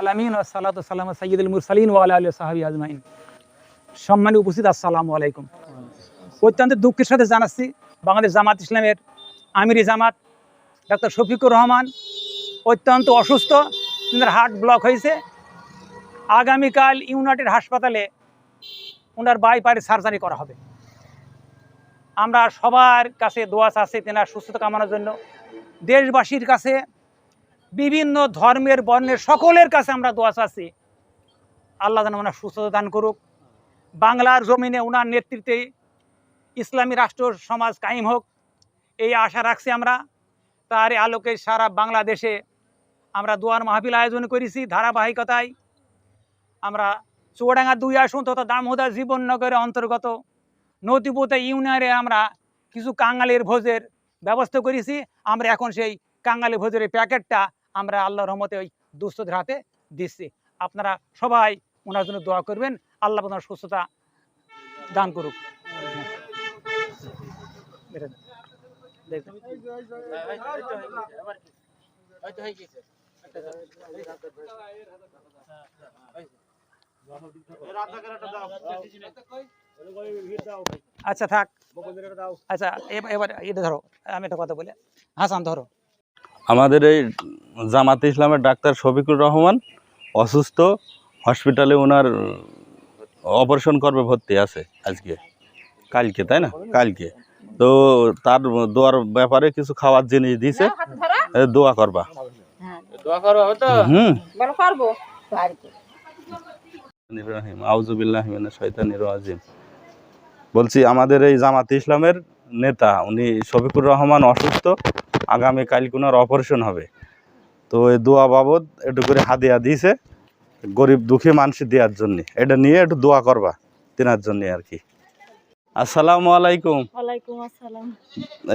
আলামিন সালাত সালাম সৈয়দুল মুরসালিন ওয়ালা আলী সাহাবি আজমাইন। সম্মানী উপস্থিত, আসসালামু আলাইকুম। অত্যন্ত দুঃখের সাথে জানাচ্ছি বাংলাদেশ জামাত ইসলামের আমিরি জামাত ডক্টর শফিকুর রহমান। অত্যন্ত অসুস্থ ওনার হার্ট ব্লক হয়েছে। আগামীকাল ইউনাইটেড হাসপাতালে ওনার বাইপারে সার্জারি করা হবে। আমরা সবার কাছে দোয়া চাচ্ছি তেনার সুস্থতা কামানোর জন্য। দেশবাসীর কাছে বিভিন্ন ধর্মের বর্ণের সকলের কাছে আমরা দোয়া চাচ্ছি। আল্লাহ যেন ওনার সুস্থতা দান করুক। বাংলার জমিনে ওনার নেতৃত্বে ইসলামী রাষ্ট্র সমাজ কায়েম হোক, এই আশা রাখছি আমরা। তার আলোকে সারা বাংলাদেশে আমরা দোয়ার মাহফিল আয়োজন করেছি ধারাবাহিকতায়। আমরা চুয়াডাঙ্গা দুই আসন তথা দামোদা জীবননগরের অন্তর্গত নদীপোতা ইউনিয়নে আমরা কিছু কাঙালের ভোজের ব্যবস্থা করেছি। আমরা এখন সেই কাঙালি ভোজের প্যাকেটটা আমরা আল্লাহ রহমতে ওই দুস্থদের হাতে দিচ্ছি। আপনারা সবাই ওনার জন্য দোয়া করবেন। আল্লাহ ওনার সুস্থতা দান করুক। আচ্ছা থাক। আচ্ছা এবার এটা ধরো। আমি একটা কথা বলি। হাসান, ধরো। আমাদের এই জামাতে ইসলামের ডাক্তার শফিকুর রহমান অসুস্থ হসপিটালে ওনার অপারেশন করবে ভর্তি আছে আজকে। কালকে তাই না? কালকে। তো তার দোয়ার ব্যাপারে কিছু খাওয়ার জিনিস দিছে। দোয়া করবা। দোয়া করো হুম। বলো পারব পারব ইব্রাহিম আউজুবিল্লাহ মিনাশ শাইতানির বলছি আমাদের এই জামাত ইসলামের নেতা উনি শফিকুর রহমান অসুস্থ আগামী কালকে অপারেশন হবে। তো এই দোয়া বাবদ একটু করে হাদিয়া দিয়েছে গরিব দুঃখী মানুষ দেওয়ার জন্য। এটা নিয়ে একটু দোয়া করবা তেনার জন্য আর কি। আসসালামু আলাইকুম। ওয়ালাইকুম আসসালাম।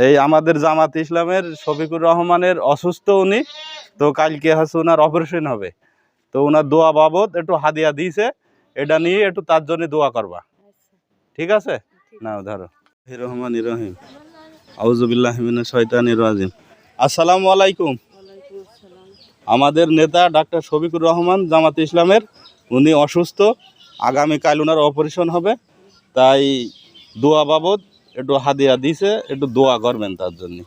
এই আমাদের জামাত ইসলামের শফিকুর রহমানের অসুস্থ উনি তো কালকে হচ্ছে ওনার অপারেশন হবে। তো ওনার দোয়া বাবদ একটু হাদিয়া দিয়েছে এটা নিয়ে একটু তার জন্য দোয়া করবা। ঠিক আছে? না ধরো। রহমান রহিম। আউজুবিল্লাহ মিনাশ শয়তানির রাজিম। আসসালামু আলাইকুম। আমাদের নেতা ডাক্তার শফিকুর রহমান জামাত ইসলামের, উনি অসুস্থ আগামীকাল ওনার অপারেশন হবে। তাই দোয়া বাবদ একটু হাদিয়া দিছে, একটু দোয়া করবেন তার জন্য।